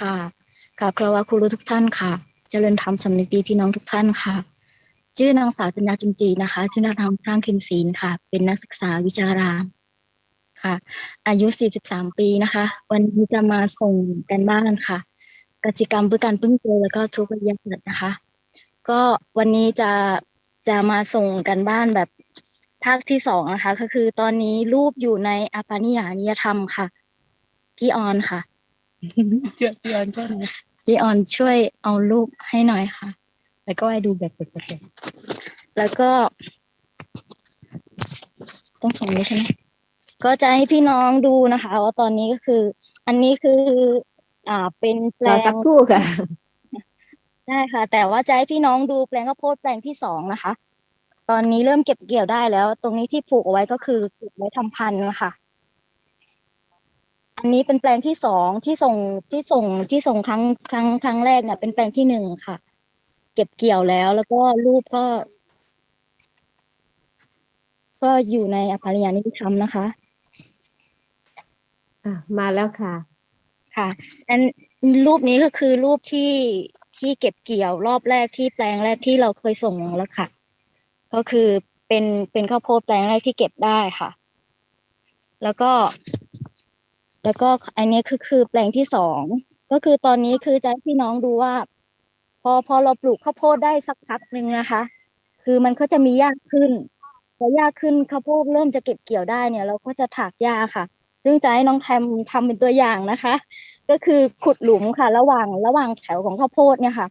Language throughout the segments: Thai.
ค่ะกราบคารวะครูรู้ทุกท่านค่ะ เจริญธรรมสำนึกดีพี่น้องทุกท่านค่ะ ชื่อนางสาวจันดาจุนจีนะคะชื่อนางธรรมพรางคินศีลค่ะ เป็นนักศึกษาวิชารามค่ะ อายุ 43 ปีนะคะ วันนี้จะมาส่งกันบ้านค่ะกสิกรรมเพื่อการพึ่งตัวแล้วก็ทุกวิทยาศาสตร์นะคะ ก็วันนี้จะจะมาส่งกันบ้านแบบภาคที่สองนะคะ ก็คือตอนนี้รูปอยู่ในอปานิยานิยธรรมค่ะ พี่ออนค่ะ เจอเตือนก็นะพี่ออนช่วยเอารูปให้หน่อยค่ะ แล้วก็ให้ดูแบบสดๆแล้วก็ ต้องส่งนี้ใช่ไหมก็จะให้พี่น้องดูนะคะ ว่าตอนนี้ก็คือ อันนี้คือ อ่าเป็นแปลรองสักครู่ค่ะใช่ค่ะ แต่ว่าจะให้พี่น้องดูแปลงข้าวโพดแปลงที่สองนะคะ ตอนนี้เริ่มเก็บเกี่ยวได้แล้ว ตรงนี้ที่ปลูกเอาไว้ก็คือปลูกไว้ทำพันธุ์นะคะ อันนี้เป็นแปลงที่สองที่ส่งที่ส่งที่ส่งครั้งครั้งครั้งแรกเนี่ยเป็นแปลงที่หนึ่งค่ะ เก็บเกี่ยวแล้ว แล้วก็รูปก็ ก็อยู่ในอภริยานิธรรมนะคะ อะมาแล้วค่ะ ค่ะอันรูปนี้ก็คือรูปที่ที่เก็บเกี่ยวรอบแรกที่แปลงแรกที่เราเคยส่งแล้วค่ะ ก็คือเป็นเป็นข้าวโพดแปลงแรกที่เก็บได้ค่ะ แล้วก็ แล้วก็อันนี้คือคือแปลงที่สองก็คือตอนนี้คือจะให้พี่น้องดูว่า พอพอเราปลูกข้าวโพดได้สักพักหนึ่งนะคะ คือมันก็จะมีหญ้าขึ้นพอหญ้าขึ้นข้าวโพดเริ่มจะเก็บเกี่ยวได้เนี่ย เราก็จะถากหญ้าค่ะ ซึ่งจะให้น้องแทมทำเป็นตัวอย่างนะคะ ก็คือขุดหลุมค่ะ ระหว่างระหว่างแถวของข้าวโพดเนี่ยค่ะ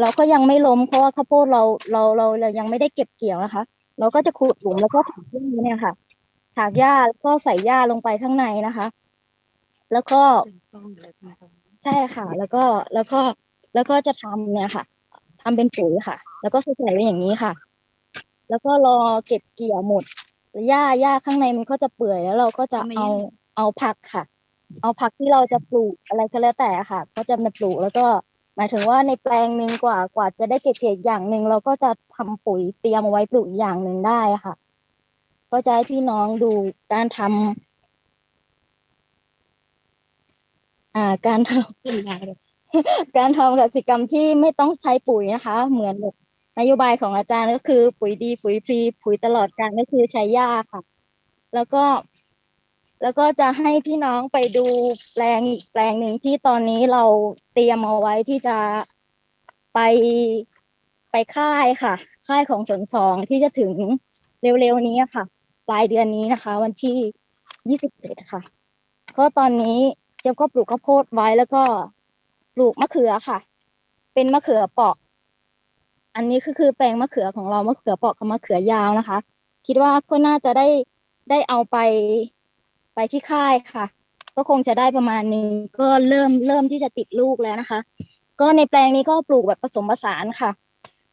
เราก็ยังไม่ล้มเพราะว่าข้าวโพดเราเราเราเรายังไม่ได้เก็บเกี่ยวนะคะ เราก็จะขุดหลุมแล้วก็ถากหญ้าเนี่ยค่ะถากหญ้าแล้วก็ใส่หญ้าลงไปข้างในนะคะ แล้วก็ใช่ค่ะ แล้วก็แล้วก็แล้วก็จะทำเนี่ยค่ะทำเป็นปุ๋ยค่ะ แล้วก็ใส่ไว้อย่างนี้ค่ะ แล้วก็รอเก็บเกี่ยวหมดหญ้าหญ้าข้างในมันก็จะเปื่อยแล้วเราก็จะเอาเอาผักค่ะ เอาผักที่เราจะปลูกอะไรก็แล้วแต่ค่ะ ก็จะมาปลูกแล้วก็หมายถึงว่าในแปลงหนึ่งกว่ากว่าจะได้เก็บเกี่ยวอย่างหนึ่งเราก็จะทำปุ๋ยเตรียมเอาไว้ปลูกอีกอย่างหนึ่งได้ค่ะ ก็จะให้พี่น้องดูการทำ อ่าการทำการทำกิจกรรมที่ไม่ต้องใช้ปุ๋ยนะคะ เหมือนแบบนโยบายของอาจารย์ก็คือ ปุ๋ยดีปุ๋ยฟรีปุ๋ยตลอดการก็คือใช้หญ้าค่ะ แล้วก็ แล้วก็จะให้พี่น้องไปดูแปลงอีกแปลงหนึ่งที่ตอนนี้เราเตรียมเอาไว้ที่จะไปไปค่ายค่ะ ค่ายของสนสองที่จะถึงเร็วๆนี้ค่ะ ปลายเดือนนี้นะคะ วันที่ยี่สิบเอ็ดค่ะ ก็ตอนนี้ เจี๊ยบก็ปลูกข้าวโพดไว้แล้วก็ปลูกมะเขือค่ะ เป็นมะเขือเปาะ อันนี้คือคือแปลงมะเขือของเรามะเขือเปาะกับมะเขือยาวนะคะ คิดว่าก็น่าจะได้ได้เอาไปไปที่ค่ายค่ะ ก็คงจะได้ประมาณนึงก็เริ่มเริ่มที่จะติดลูกแล้วนะคะ ก็ในแปลงนี้ก็ปลูกแบบผสมผสานค่ะ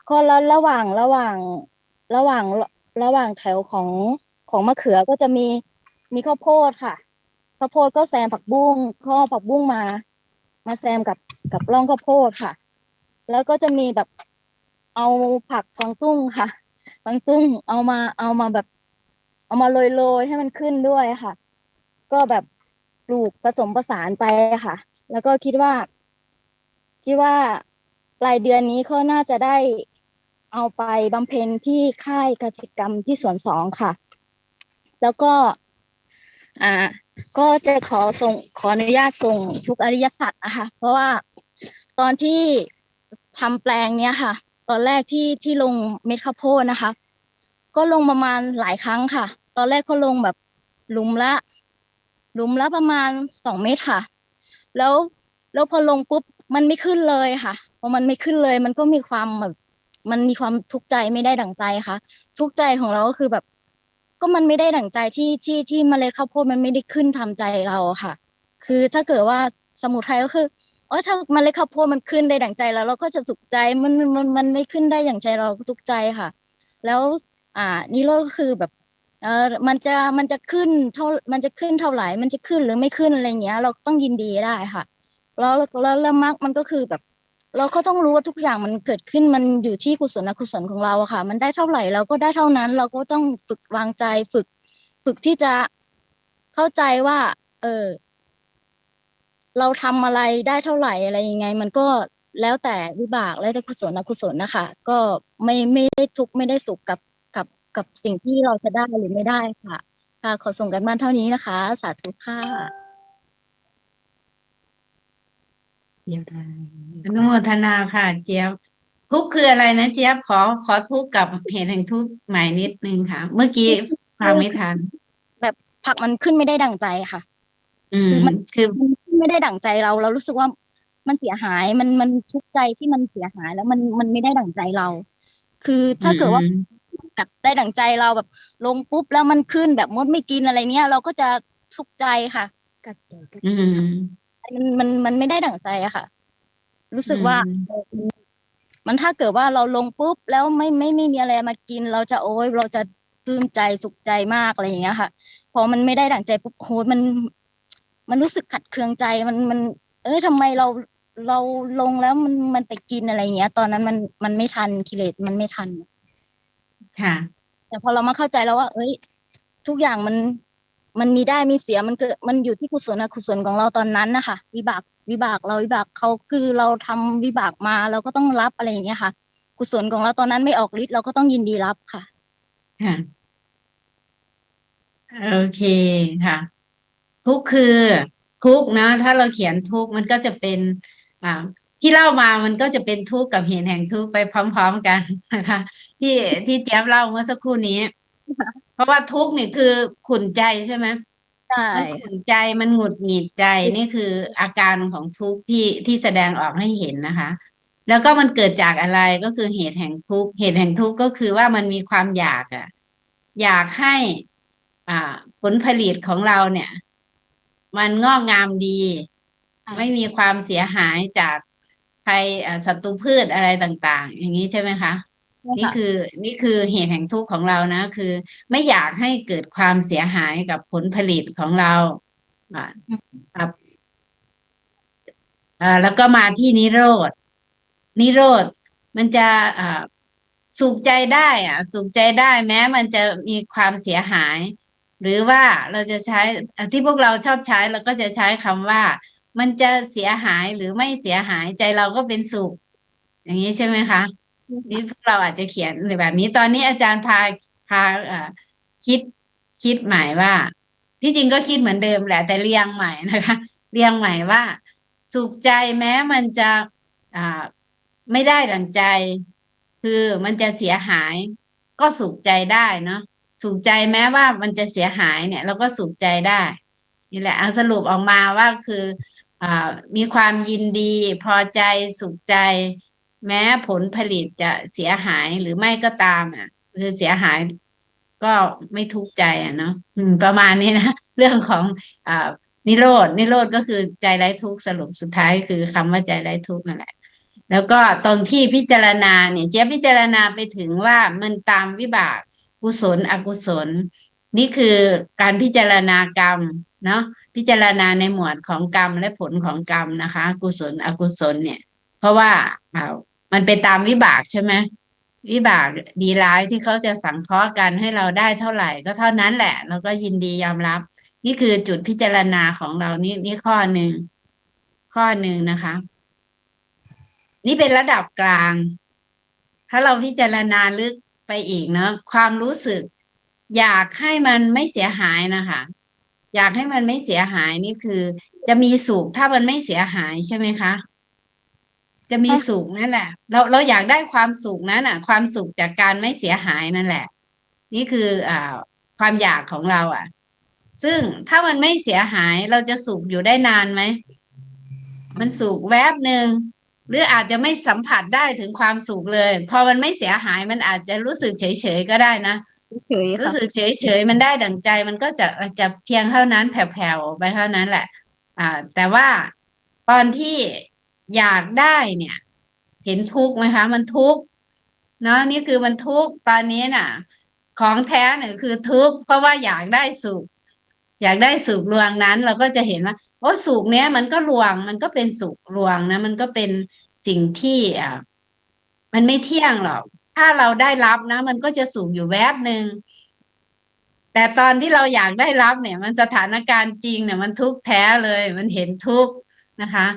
ก็แล้วระหว่างระหว่างระหว่างระหว่างแถวของของมะเขือก็จะมีมีข้าวโพดค่ะ ข้าวโพดก็แซมผักบุ้งข้อผักบุ้งมา มาแซมกับกับร่องข้าวโพดค่ะ แล้วก็จะมีแบบเอาผักกวางตุ้งค่ะกวางตุ้งเอามาเอามาแบบ เอามาโรยๆให้มันขึ้นด้วยค่ะ ก็แบบปลูกผสมผสานไปค่ะ แล้วก็คิดว่า คิดว่าปลายเดือนนี้ก็น่าจะได้เอาไปบำเพ็ญที่ค่ายกสิกรรมที่สวนสองค่ะ แล้วก็ อ่า ก็จะขอส่งขออนุญาตส่งทุกอริยสัจนะคะเพราะว่าตอนที่ทำแปลงเนี้ยค่ะ ตอนแรกที่ที่ลงเม็ดข้าวโพดนะคะ ก็ลงประมาณหลายครั้งค่ะ ตอนแรกก็ลงแบบหลุมละ หลุมละประมาณสองเมตรค่ะ แล้วแล้วพอลงปุ๊บมันไม่ขึ้นเลยค่ะพอมันไม่ขึ้นเลย มันก็มีความแบบมันมีความทุกข์ใจไม่ได้ดั่งใจค่ะ ทุกข์ใจของเราก็คือแบบ ก็มันไม่ได้ดั่งใจที่ที่ที่เมล็ดข้าวโพดมันไม่ได้ขึ้นทำใจเราค่ะ คือถ้าเกิดว่าสมุทัยก็คือเออถ้าเมล็ดข้าวโพดมันขึ้นได้ดั่งใจแล้วเราก็จะสุขใจมันมันมันมันไม่ขึ้นได้อย่างใจเราก็ทุกข์ใจค่ะ แล้วอ่านิโรธก็คือแบบเออมันจะมันจะขึ้นเท่ามันจะขึ้นเท่าไหร่มันจะขึ้นหรือไม่ขึ้นอะไรเงี้ย เราต้องยินดีได้ค่ะ แล้วแล้วแล้วมรรคมันก็คือแบบ เราก็ต้องรู้ว่าทุกอย่างมันเกิดขึ้นมันอยู่ที่กุศลอกุศลของเราอะค่ะ มันได้เท่าไหร่เราก็ได้เท่านั้น เราก็ต้องฝึกวางใจฝึก ฝึกที่จะเข้าใจว่า เออ เราทำอะไรได้เท่าไหร่อะไรยังไง มันก็แล้วแต่วิบากแล้วแต่กุศลอกุศลนะคะก็ไม่ไม่ได้ทุกข์ไม่ได้สุขกับกับกับสิ่งที่เราจะได้หรือไม่ได้ค่ะ ค่ะขอส่งกันบ้านเท่านี้นะคะ สาธุค่ะ เดี๋ยวได้อนุโมทนาค่ะ เจี๊ยบ ทุกข์คืออะไรนะเจี๊ยบขอขอทุกข์กับเหตุแห่งทุกข์ใหม่นิดนึงค่ะ เมื่อกี้ฟังไม่ทัน แบบผักมันขึ้นไม่ได้ดั่งใจค่ะ อืมคือมันคือมันขึ้นไม่ได้ดั่งใจเรา เรารู้สึกว่ามันเสียหายมันมันทุกข์ใจที่มันเสียหายแล้วมันมันไม่ได้ดั่งใจเรา คือถ้าเกิดว่าอืมแบบได้ดั่งใจเราแบบลงปุ๊บแล้วมันขึ้นแบบมดไม่กินอะไรเนี้ยเราก็จะทุกข์ใจค่ะกัดใจกัดอืม มันมันมันไม่ได้ดั่งใจอะค่ะ รู้สึกว่าอืมเออมันถ้าเกิดว่าเราลงปุ๊บแล้วไม่ไม่ไม่มีอะไรมากิน เราจะโอ้ยเราจะปลื้มใจสุขใจมากอะไรอย่างเงี้ยค่ะ พอมันไม่ได้ดั่งใจปุ๊บโหมัน มันรู้สึกขัดเคืองใจมันมัน เอ้ยทำไมเราเราลงแล้วมันมันไปกินอะไรอย่างเงี้ย ตอนนั้นมันมันไม่ทันกิเลสมันไม่ทัน ค่ะ แต่พอเรามาเข้าใจแล้วว่า เอ้ย ทุกอย่างมัน มันมีได้มีเสียมันเกิดมันอยู่ที่กุศลอกุศลของเราตอนนั้นนะคะวิบากวิบากเราวิบากเขาคือเราทำวิบากมาเราก็ต้องรับอะไรอย่างเงี้ยค่ะ กุศลของเราตอนนั้นไม่ออกฤทธิ์เราก็ต้องยินดีรับค่ะค่ะโอเคค่ะ ทุกคือทุกนะ ถ้าเราเขียนทุกมันก็จะเป็น อ่า ที่เล่ามามันก็จะเป็นทุกข์กับเหตุแห่งทุกข์ไปพร้อม ๆ กันนะคะ ที่ที่เจ๊บเล่าเมื่อสักครู่นี้ เพราะว่าทุกข์นี่คือขุ่นใจใช่ไหมใช่มันขุ่นใจมันหงุดหงิดใจนี่คืออาการของทุกข์ที่ที่แสดงออกให้เห็นนะคะ แล้วก็มันเกิดจากอะไรก็คือเหตุแห่งทุกข์เหตุแห่งทุกข์ก็คือว่ามันมีความอยากอะอยากให้ อ่า ผลผลิตของเราเนี่ย มันงอกงามดี ไม่มีความเสียหายจากภัยอ่าศัตรูพืชอะไรต่าง ๆ อย่างนี้ใช่ไหมคะ นี่คือนี่คือเหตุแห่งทุกข์ของเรานะ คือ ไม่อยากให้เกิดความเสียหายกับผลผลิตของเราอ่าครับอ่าแล้วก็มาที่นิโรธนิโรธมันจะอ่าสุขใจได้อะ สุขใจได้แม้ มันจะมีความเสียหาย หรือว่าเราจะใช้อะที่พวกเราชอบใช้เราก็จะใช้คำว่า มันจะเสียหายหรือไม่เสียหายใจเราก็เป็นสุข อย่างนี้ใช่ไหมคะ นี่พวกเราอาจจะเขียนหรือแบบนี้ ตอนนี้อาจารย์พาพาคิดคิดใหม่ว่า ที่จริงก็คิดเหมือนเดิมแหละ แต่เรียงใหม่นะคะ เรียงใหม่ว่า สุขใจแม้มันจะอ่าไม่ได้ดังใจ คือมันจะเสียหาย ก็สุขใจได้เนาะสุขใจแม้ว่ามันจะเสียหายเนี่ย เราก็สุขใจได้นี่แหละเอาสรุปออกมาว่าคืออ่ามีความยินดี พอใจสุขใจ แม้ผลผลิตจะเสียหายหรือไม่ก็ตามอะ คือเสียหายก็ไม่ทุกข์ใจอะเนาะประมาณนี้นะ เรื่องของอ่านิโรธนิโรธก็คือใจไร้ทุกข์สรุปสุดท้ายคือคำว่าใจไร้ทุกข์นั่นแหละแล้วก็ตรงที่พิจารณาเนี่ยเจ๊พิจารณาไปถึงว่ามันตามวิบากกุศล อกุศล นี่คือการพิจารณากรรมเนาะพิจารณาในหมวดของกรรมและผลของกรรมนะคะ กุศลอกุศลเนี่ย เพราะว่าอ่า มันเป็นตามวิบากใช่ไหมวิบากดีร้ายที่เขาจะสังเคราะห์กันให้เราได้เท่าไหร่ ก็เท่านั้นแหละเราก็ยินดียอมรับ นี่คือจุดพิจารณาของเรานี่นี่ข้อหนึ่งข้อหนึ่งนะคะ นี่เป็นระดับกลาง ถ้าเราพิจารณาลึกไปอีกเนาะความรู้สึก อยากให้มันไม่เสียหายนะคะ อยากให้มันไม่เสียหายนี่คือ จะมีสุขถ้ามันไม่เสียหายใช่ไหมคะ จะมีสุขนั่นแหละ เราเราอยากได้ความสุขนั้นอะ ความสุขจากการไม่เสียหายนั่นแหละ นี่คืออ่าความอยากของเราอะ ซึ่งถ้ามันไม่เสียหายเราจะสุขอยู่ได้นานไหม มันสุขแวบหนึ่งหรืออาจจะไม่สัมผัสได้ถึงความสุขเลย พอมันไม่เสียหายมันอาจจะรู้สึกเฉยๆก็ได้นะเฉยๆรู้ค่ะสึกเฉยๆมันได้ดั่งใจมันก็จะจะเพียงเท่านั้นแผ่วๆไปเท่านั้นแหละ อ่า แต่ว่าตอนที่ อยากได้เนี่ย เห็นทุกไหมคะ มันทุกเนาะนี่คือมันทุกตอนนี้น่ะ ของแท้เนี่ยคือทุกเพราะว่าอยากได้สุข อยากได้สุขลวงนั้น เราก็จะเห็นว่าโอ้สุขเนี้ยมันก็ลวง มันก็เป็นสุขลวงนะ มันก็เป็นสิ่งที่อ่ามันไม่เที่ยงหรอก ถ้าเราได้รับนะ มันก็จะสุขอยู่แวบหนึ่งแต่ตอนที่เราอยากได้รับเนี่ย มันสถานการณ์จริงเนี่ย มันทุกข์แท้เลย มันเห็นทุกข์นะคะ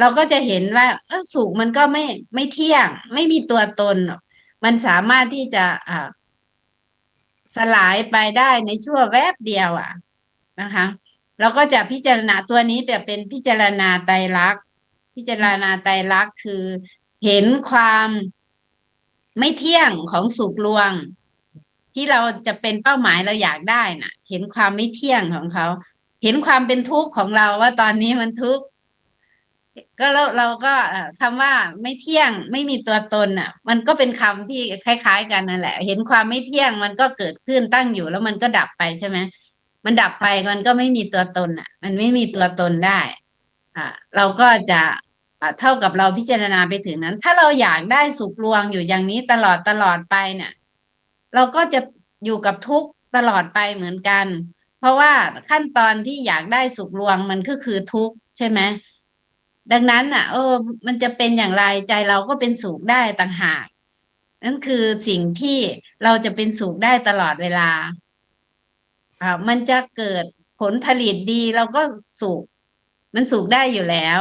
เราก็จะเห็นว่าเออสุขมันก็ไม่ไม่เที่ยง ไม่มีตัวตน มันสามารถที่จะอ่าสลายไปได้ในชั่วแวบเดียวอะนะคะเราก็จะพิจารณาตัวนี้แต่เป็นพิจารณาไตรลักษณ์พิจารณาไตรลักษณ์คือเห็นความไม่เที่ยงของสุขลวง ที่เราจะเป็นเป้าหมายเราอยากได้น่ะ เห็นความไม่เที่ยงของเขา เห็นความเป็นทุกข์ของเราว่าตอนนี้มันทุกข์ ก็เราเราก็เอ่อคำว่าไม่เที่ยงไม่มีตัวตนอะ มันก็เป็นคำที่คล้าย ๆ กันนั่นแหละ เห็นความไม่เที่ยงมันก็เกิดขึ้นตั้งอยู่ แล้วมันก็ดับไปใช่ไหมมันดับไปมันก็ไม่มีตัวตนอะ มันไม่มีตัวตนได้ อ่า เราก็จะอ่าเท่ากับเราพิจารณาไปถึงนั้น ถ้าเราอยากได้สุขลวงอยู่อย่างนี้ตลอดตลอดไปเนี่ย เราก็จะอยู่กับทุกข์ตลอดไปเหมือนกัน เพราะว่าขั้นตอนที่อยากได้สุขลวงมันก็คือทุกข์ใช่ไหม ดังนั้นอะ เออ มันจะเป็นอย่างไรใจเราก็เป็นสุขได้ต่างหากนั่นคือสิ่งที่เราจะเป็นสุขได้ตลอดเวลาอ่ามันจะเกิดผลผลิตดีเราก็สุขมันสุขได้อยู่แล้ว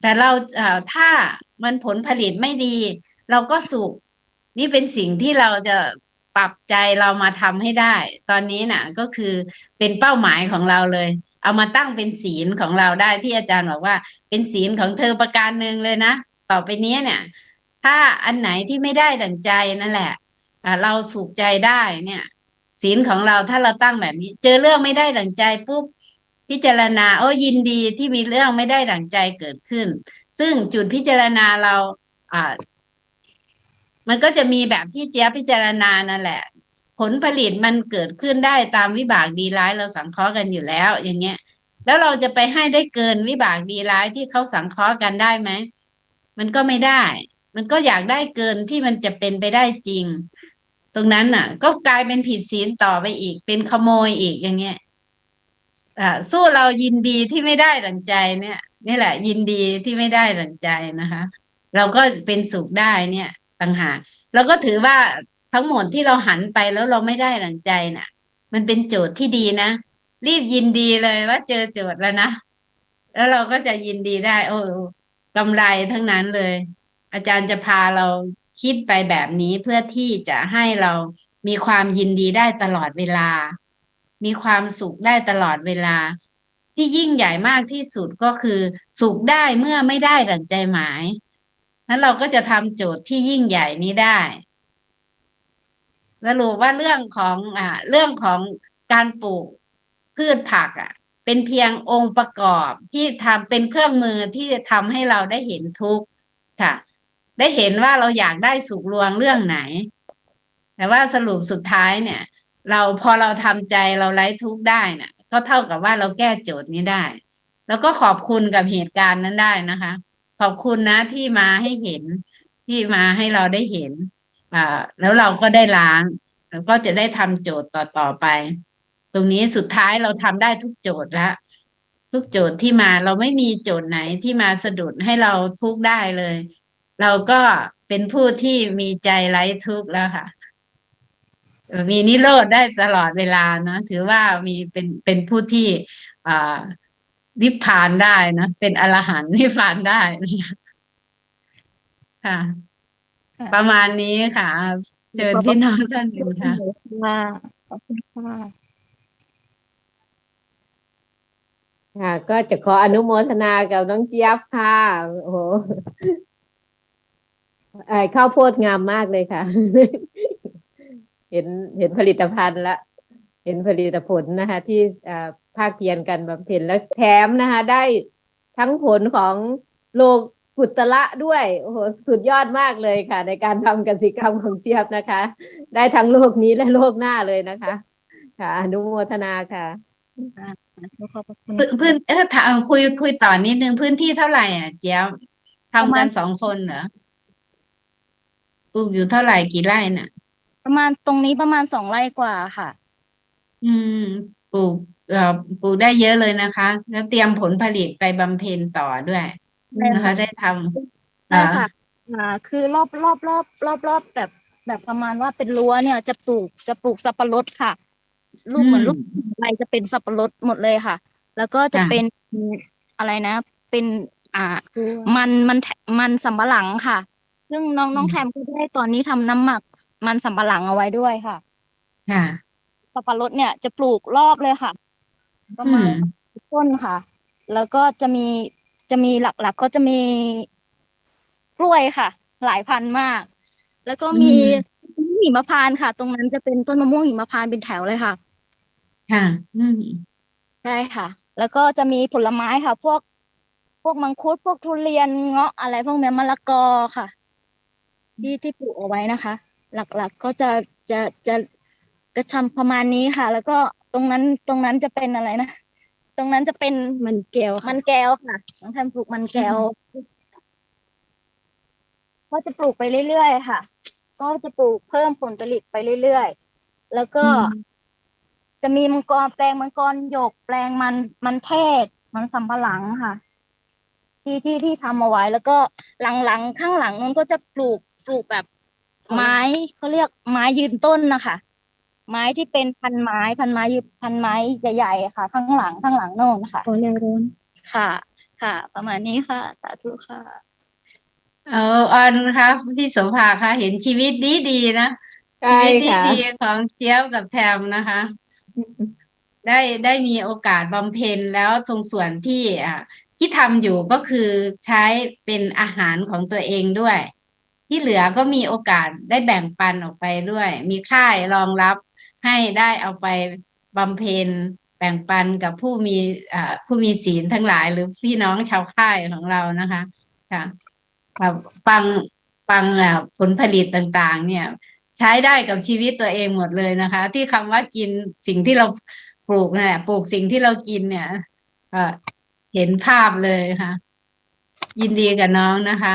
แต่เราอ่อถ้ามันผลผลิตไม่ดี เราก็สุขนี่เป็นสิ่งที่เราจะปรับใจเรามาทำให้ได้ ตอนนี้น่ะ ก็คือเป็นเป้าหมายของเราเลย เอามาตั้งเป็นศีลของเราได้ที่อาจารย์บอกว่า เป็นศีลของเธอประการหนึ่งเลยนะ ต่อไปนี้เนี่ย ถ้าอันไหนที่ไม่ได้ดั่งใจนั่นแหละเราสุขใจได้เนี่ย ศีลของเราถ้าเราตั้งแบบนี้ เจอเรื่องไม่ได้ดั่งใจปุ๊บพิจารณา โอ้ยินดีที่มีเรื่องไม่ได้ดั่งใจเกิดขึ้น ซึ่งจุดพิจารณาเราอ่ามันก็จะมีแบบที่เจี๊ยพิจารณานั่นแหละ ผลผลิตมันเกิดขึ้นได้ตามวิบากดีร้ายเราสังเคราะห์กันอยู่แล้ว อย่างเงี้ย แล้วเราจะไปให้ได้เกินวิบากดีร้ายที่เขาสังเคราะห์กันได้ไหม มันก็ไม่ได้ มันก็อยากได้เกินที่มันจะเป็นไปได้จริง ตรงนั้นน่ะ ก็กลายเป็นผิดศีลต่อไปอีก เป็นขโมยอีกอย่างเงี้ยอ่าสู้เรายินดีที่ไม่ได้ดังใจเนี่ย นี่แหละ ยินดีที่ไม่ได้ดังใจนะคะ เราก็เป็นสุขได้เนี่ยต่างหากเราก็ถือว่าทั้งหมดที่เราหันไปแล้วเราไม่ได้ดังใจน่ะ มันเป็นโจทย์ที่ดีนะ รีบยินดีเลยว่าเจอโจทย์แล้วนะ แล้วเราก็จะยินดีได้ โอ้กำไรทั้งนั้นเลย อาจารย์จะพาเราคิดไปแบบนี้เพื่อที่จะให้เรามีความยินดีได้ตลอดเวลา มีความสุขได้ตลอดเวลา ที่ยิ่งใหญ่มากที่สุดก็คือ สุขได้เมื่อไม่ได้ดั่งใจหมายนั้นเราก็จะทำโจทย์ที่ยิ่งใหญ่นี้ได้สรุปว่าเรื่องของอ่าเรื่องของการปลูก พืชผักอะ เป็นเพียงองค์ประกอบที่ทำเป็นเครื่องมือที่จะทำให้เราได้เห็นทุกข์ค่ะ ได้เห็นว่าเราอยากได้สุขลวงเรื่องไหน แต่ว่าสรุปสุดท้ายเนี่ย เราพอเราทำใจเราไร้ทุกข์ได้น่ะ ก็เท่ากับว่าเราแก้โจทย์นี้ได้ แล้วก็ขอบคุณกับเหตุการณ์นั้นได้นะคะ ขอบคุณนะที่มาให้เห็นที่มาให้เราได้เห็นอ่าแล้วเราก็ได้ล้างแล้วก็จะได้ทำโจทย์ต่อต่อไป ตรงนี้สุดท้ายเราทำได้ทุกโจทย์ละทุกโจทย์ที่มาเราไม่มีโจทย์ไหนที่มาสะดุดให้เราทุกข์ได้เลย เราก็เป็นผู้ที่มีใจไร้ทุกข์แล้วค่ะ มีนิโรธได้ตลอดเวลานะถือว่ามีเป็นเป็นผู้ที่อ่านิพพานได้นะเป็นอรหันต์นิพพานได้นะคะค่ะค่ะ ประมาณนี้ค่ะเชิญพี่น้องท่านอื่นค่ะค่ะขอบคุณค่ะ ค่ะ ก็จะขออนุโมทนากับน้องเจี๊ยบค่ะโอ้โหไอข้าวโพดงามมากเลยค่ะ เห็นเห็นผลิตภัณฑ์ละ เห็นผลิตผลนะคะ ที่อ่าภาคเพียรกันบำเพ็ญแล้วแถมนะคะ ได้ทั้งผลของโลกุตละด้วยโอ้โหสุดยอดมากเลยค่ะ ในการทำกสิกรรมของเจี๊ยบนะคะ ได้ทั้งโลกนี้และโลกหน้าเลยนะคะ ค่ะอนุโมทนาค่ะ ขอบคุณพื้นพื้นเออถามคุยคุยต่อนิดนึงพื้นที่เท่าไหร่อะเจี๊ยบทำกันสองคนเหรอปลูกอยู่เท่าไหร่กี่ไร่น่ะ ประมาณตรงนี้ประมาณสองไร่กว่าค่ะ อืมปลูกเอ่อปลูกได้เยอะเลยนะคะ แล้วเตรียมผลผลิตไปบำเพ็ญต่อด้วยใช่นะคะค่ะได้ทำใช่ค่ะอ่าคือรอบรอบรอบรอบรอบแบบแบบประมาณว่าเป็นรั้วเนี่ยจะปลูกจะปลูกสับปะรดค่ะ ลูกเหมือนลูกอะไรจะเป็นสับปะรดหมดเลยค่ะ แล้วก็จะเป็นอะไรนะ เป็นอ่า มันมันแถมันสำปะหลังค่ะ ซึ่งน้องน้องแทมก็ได้ตอนนี้ทำน้ำหมักมันสำปะหลังเอาไว้ด้วยค่ะ ค่ะ สับปะรดเนี่ยจะปลูกรอบเลยค่ะ ประอืมาณมต้นค่ะ แล้วก็จะมีจะมีหลักๆก็จะมีกล้วยค่ะ หลายพันธุ์มาก แล้วก็มี หิมพานต์ค่ะ ตรงนั้นจะเป็นต้นมะม่วงหิมพานต์เป็นแถวเลยค่ะ ค่ะ อืมใช่ค่ะ แล้วก็จะมีผลไม้ค่ะ พวก พวกมังคุด พวกทุเรียนเงาะอะไรพวกเนี้ยมะละกอค่ะ ที่ที่ปลูกเอาไว้นะคะ หลักๆก็จะจะจะจะทำประมาณนี้ค่ะ แล้วก็ตรงนั้นตรงนั้นจะเป็นอะไรนะตรงนั้นจะเป็นมันแก้วมันแก้วค่ะน้องแทมปลูกมันแก้วก็จะปลูกไปเรื่อยๆค่ะ ก็จะปลูกเพิ่มผลผลิตไปเรื่อยๆ แล้วก็อืมจะมีมังกรแปลงมังกรหยกแปลงมันมันเทศ มันสำปะหลังค่ะ ที่ที่ที่ทำเอาไว้ แล้วก็หลังๆข้างหลังนั้นก็จะปลูกปลูกแบบไม้เขาเรียกไม้ยืนต้นนะคะไม้ที่เป็นพันไม้พันไม้ยืนพันไม้ใหญ่ๆค่ะ ข้างหลังข้างหลังโน่นค่ะพอแล้วร้อนค่ะ ค่ะ ประมาณนี้ค่ะสาธุค่ะ เอาออนคะพี่โสภาคะเห็นชีวิตดีดีๆนะใช่ชีวิตค่ะ ดีๆของเจี๊ยบกับแทมนะคะ ได้ได้มีโอกาสบำเพ็ญแล้วตรงส่วนที่อ่าที่ทำอยู่ก็คือใช้เป็นอาหารของตัวเองด้วย ที่เหลือก็มีโอกาสได้แบ่งปันออกไปด้วย มีค่ายรองรับให้ได้เอาไปบำเพ็ญแบ่งปันกับผู้มีอ่าผู้มีศีลทั้งหลายหรือพี่น้องชาวค่ายของเรานะคะค่ะ ครับฟังฟังอ่าผลผลิตต่างๆ เนี่ย ใช้ได้กับชีวิตตัวเองหมดเลยนะคะ ที่คำว่ากินสิ่งที่เราปลูกนั่นแหละปลูกสิ่งที่เรากินเนี่ยเอ่อเห็นภาพเลยค่ะ ยินดีกับน้องนะคะ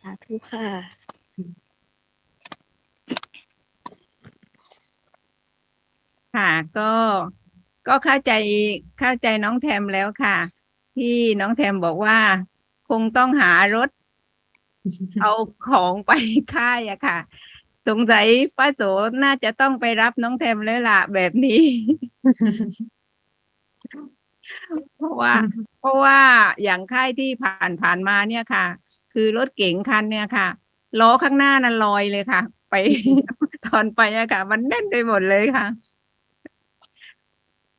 สาธุค่ะ ค่ะก็ก็เข้าใจเข้าใจน้องแทมแล้วค่ะ ที่น้องแทมบอกว่า คงต้องหารถ เอาของไปค่ายอะค่ะ สงสัยป้าโสน่าจะต้องไปรับน้องแทมแล้วล่ะแบบนี้ เพราะว่า เพราะว่าอย่างค่ายที่ผ่านผ่านมาเนี่ยค่ะ คือรถเก๋งคันเนี่ยค่ะล้อข้างหน้านั้นลอยเลยค่ะ ไปตอนไปอะค่ะ มันแน่นไปหมดเลยค่ะ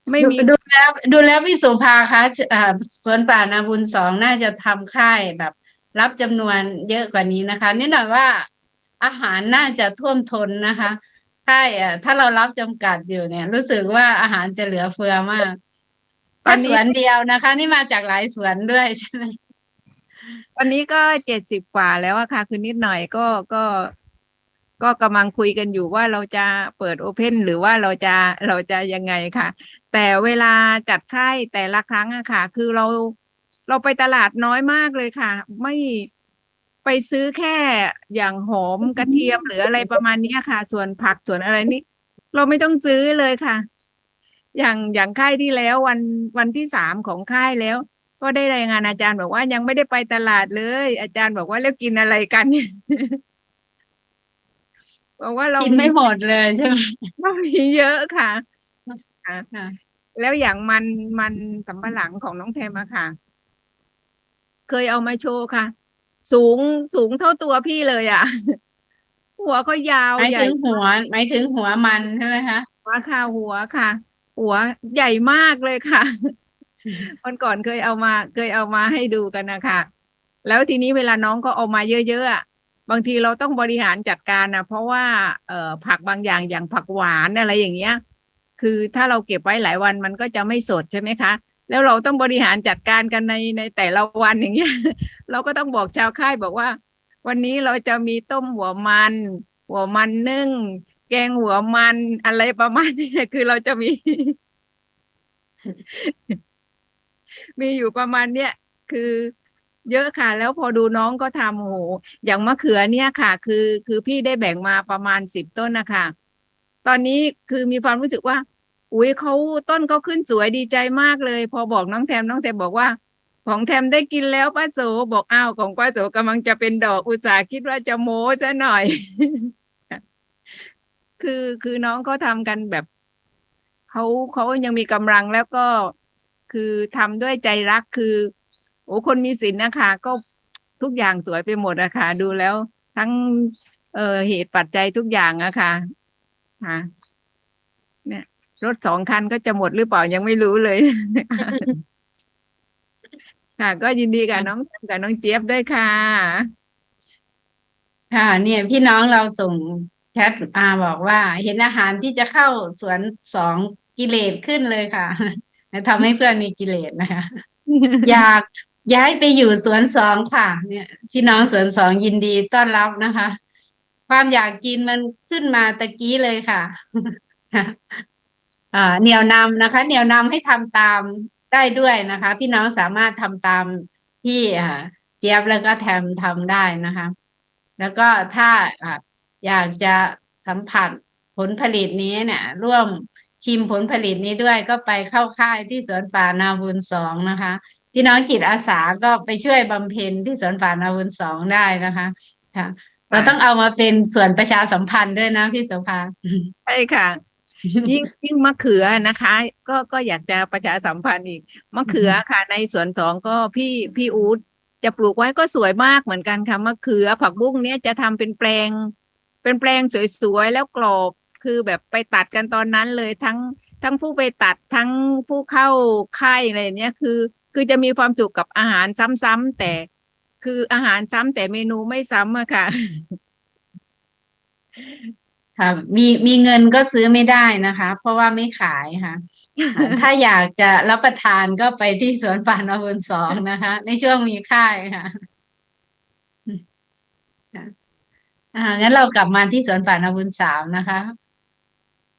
ไม่ดูมีดูแล้วดูแล้วพี่โสุภาคะอ่าสวนป่านาบุญสองน่าจะทำค่ายแบบ รับจำนวนเยอะกว่านี้นะคะนี่หน่อยว่าอาหารน่าจะท่วมท้นนะคะค่ายอะถ้าเรารับจำกัดอยู่เนี่ย รู้สึกว่าอาหารจะเหลือเฟือมากตอนนี้สวนเดียวนะคะ นี่มาจากหลายสวนด้วยใช่ไหมวันนี้ก็เจ็ดสิบกว่าแล้วอะค่ะคือนิดหน่อยก็ก็ก็กำลังคุยกันอยู่ว่าเราจะเปิดโอเพนหรือว่าเราจะเราจะยังไงค่ะ แต่เวลาจัดค่ายแต่ละครั้งอะค่ะ คือเราเราไปตลาดน้อยมากเลยค่ะ ไม่ไปซื้อแค่อย่างหอมกระเทียมหรืออะไรประมาณเนี้ยค่ะ ส่วนผักส่วนอะไรนี่เราไม่ต้องซื้อเลยค่ะ อย่างอย่างค่ายที่แล้ววันวันที่สามของค่ายแล้ว ก็ได้รายงานอาจารย์บอกว่ายังไม่ได้ไปตลาดเลย อาจารย์บอกว่าแล้วกินอะไรกันบอกว่าเรากินไม่หมดเลยใช่ไหมเรามีเยอะค่ะ ค่ะค่ะ แล้วอย่างมันมันสำปะหลังของน้องแทมอะค่ะ เคยเอามาโชว์ค่ะ สูงสูงเท่าตัวพี่เลยอะหัวก็ยาวหมายใหญ่ถึงหัว หมายถึงหัวมันใช่ไหมคะ หัวค่ะหัวค่ะ หัวใหญ่มากเลยค่ะ วันก่อนเคยเอามา เคยเอามาให้ดูกันนะคะแล้วทีนี้เวลาน้องก็เอามาเยอะๆอะบางทีเราต้องบริหารจัดการนะเพราะว่าเอ่อผักบางอย่างอย่างผักหวานอะไรอย่างเงี้ย คือถ้าเราเก็บไว้หลายวันมันก็จะไม่สดใช่ไหมคะ แล้วเราต้องบริหารจัดการกันในในแต่ละวันอย่างเงี้ยเราก็ต้องบอกชาวค่ายบอกว่า วันนี้เราจะมีต้มหัวมัน หัวมันนึ่ง แกงหัวมันอะไรประมาณนี้คือเราจะมี มีอยู่ประมาณเนี้ยคือเยอะค่ะ แล้วพอดูน้องก็ทำโอ้โหอย่างมะเขือเนี่ยค่ะ คือคือพี่ได้แบ่งมาประมาณสิบต้นนะคะตอนนี้คือมีความรู้สึกว่า อุ้ยเขาต้นเขาขึ้นสวยดีใจมากเลย พอบอกน้องแทมน้องแทมบอกว่า ของแทมได้กินแล้วป้าโสบอกอ้าวของป้าโสกำลังจะเป็นดอกอุตสาห์คิดว่าจะโม้จะหน่อย คือคือน้องเขาทำกันแบบเขาเขายังมีกำลังแล้วก็คือทำด้วยใจรักคือ โอ้คนมีศีลนะคะ ก็ทุกอย่างสวยไปหมดอะคะดูแล้ว ทั้ง เออเหตุปัจจัยทุกอย่างอะค่ะค่ะเนี่ย รถสองคันก็จะหมดหรือเปล่ายังไม่รู้เลยค่ะ ก็ยินดีกับน้องกับน้องเจี๊ยบด้วยค่ะ ค่ะ เนี่ย พี่น้องเราส่งแชทมาบอกว่า เห็นอาหารที่จะเข้าสวนสองกิเลสขึ้นเลยค่ะทำให้เพื่อนมีกิเลสนะคะอยากย้ายไปอยู่สวนสองค่ะ เนี่ย พี่น้องสวนสองยินดีต้อนรับนะคะ ความอยากกินมันขึ้นมาตะกี้เลยค่ะอ่า เหนียวนำนะคะเหนียวนำให้ทำตามได้ด้วยนะคะ พี่น้องสามารถทำตามที่เจี๊ยบแล้วก็แทมทำได้นะคะ แล้วก็ถ้าออยากจะสัมผัสผลผลิตนี้เนี่ย ร่วมชิมผลผลิตนี้ด้วยก็ไปเข้าค่ายที่สวนป่านาบุญสองนะคะพี่น้องจิตอาสาก็ไปช่วยบำเพ็ญที่สวนป่านาบุญสองได้นะคะค่ะเราต้องเอามาเป็นส่วนประชาสัมพันธ์ด้วยนะพี่โสภาใช่ค่ะ ยิ่งยิ่งมะเขือนะคะ ก็ก็อยากจะประชาสัมพันธ์อีกมะเขือค่ะ ในสวนสองก็พี่พี่อู๊ดจะปลูกไว้ก็สวยมากเหมือนกันค่ะมะเขือ ผักบุ้งเนี้ยจะทำเป็นแปลง เป็นแปลงสวยๆแล้วกรอบคือแบบไปตัดกันตอนนั้นเลยทั้งทั้งผู้ไปตัดทั้งผู้เข้าค่ายอะไรเนี้ยคือ คือจะมีความสุขกับอาหารซ้ำๆแต่คืออาหารซ้ำแต่เมนูไม่ซ้ำอะค่ะ ค่ะ มีมีเงินก็ซื้อไม่ได้นะคะ เพราะว่าไม่ขายค่ะ ถ้าอยากจะรับประทานก็ไปที่สวนป่านาบุญสองนะคะ ในช่วงมีค่ายค่ะค่ะอ่างั้นเรากลับมาที่สวนป่านาบุญสามนะคะ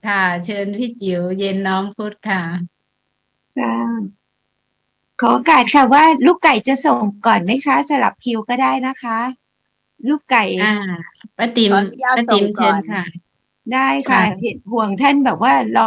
ค่ะ เชิญพี่จิ๋วเย็นน้อมพุทธค่ะค่ะขอโอกาสค่ะว่า ลูกไก่จะส่งก่อนไหมคะ สลับคิวก็ได้นะคะ ลูกไก่อ่าป้าติ๋มขออนุญาตป้าติ๋มส่งก่เชิอนญค่ะ ได้ค่ะ ค่ะ เห็นห่วงท่านแบบว่ารอ